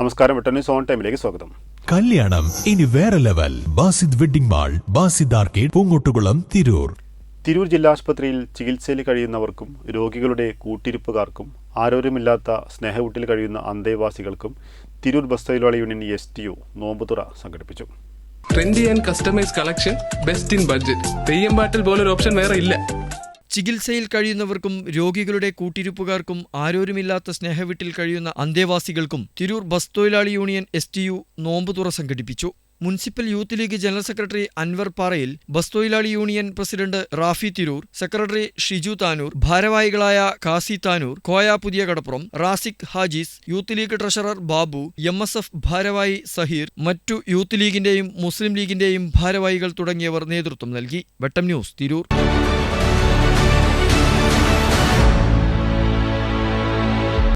നമസ്കാരം വിട്ടണി സോൺ ടൈമിലേക്ക് സ്വാഗതം. കല്യാണം ഇനി വേറെ level Basid wedding mall Basid arcade Poongottukulam Tirur. Tirur ജില്ലാ ആശുപത്രിയിൽ ചികിത്സയിൽ കഴിയുന്നവർക്കും രോഗികളുടെ കൂട്ടിരിപ്പുകാർക്കും ആരോഗ്യമില്ലാത്ത സ്നേഹവീട്ടിൽ കഴിയുന്ന അന്തേവാസികൾക്കും തിരൂർ ബസ് തൊഴിലാളി യൂണിയൻ എസ് ടി ഒ നോമ്പുതുറ സംഘടിപ്പിച്ചു. Trendy and customise collection best in budget Theyyam പാട്ടിൽ പോലൊരു ഓപ്ഷൻ വേറെ ഇല്ല. ചികിത്സയിൽ കഴിയുന്നവർക്കും രോഗികളുടെ കൂട്ടിരിപ്പുകാർക്കും ആരോരുമില്ലാത്ത സ്നേഹവീട്ടിൽ കഴിയുന്ന അന്തേവാസികൾക്കും തിരൂർ ബസ് തൊഴിലാളി യൂണിയൻ എസ് ടി യു നോമ്പുതുറ സംഘടിപ്പിച്ചു. Municipal youth league general secretary Anwar Parayil bus തൊഴിലാളി union president Rafi Tirur secretary Shiju Tanur ഭാരവാഹികളായ Kasi Tanur Koya Puthiya Kadappuram Rasiq Hajis youth league treasurer Babu M S F ഭാരവാഹി സഹീർ മറ്റു youth ലീഗിന്റെയും മുസ്ലിം ലീഗിന്റെയും ഭാരവാഹികൾ തുടങ്ങിയവർ നേതൃത്വം നൽകി. വെട്ടം ന്യൂസ് തിരൂർ.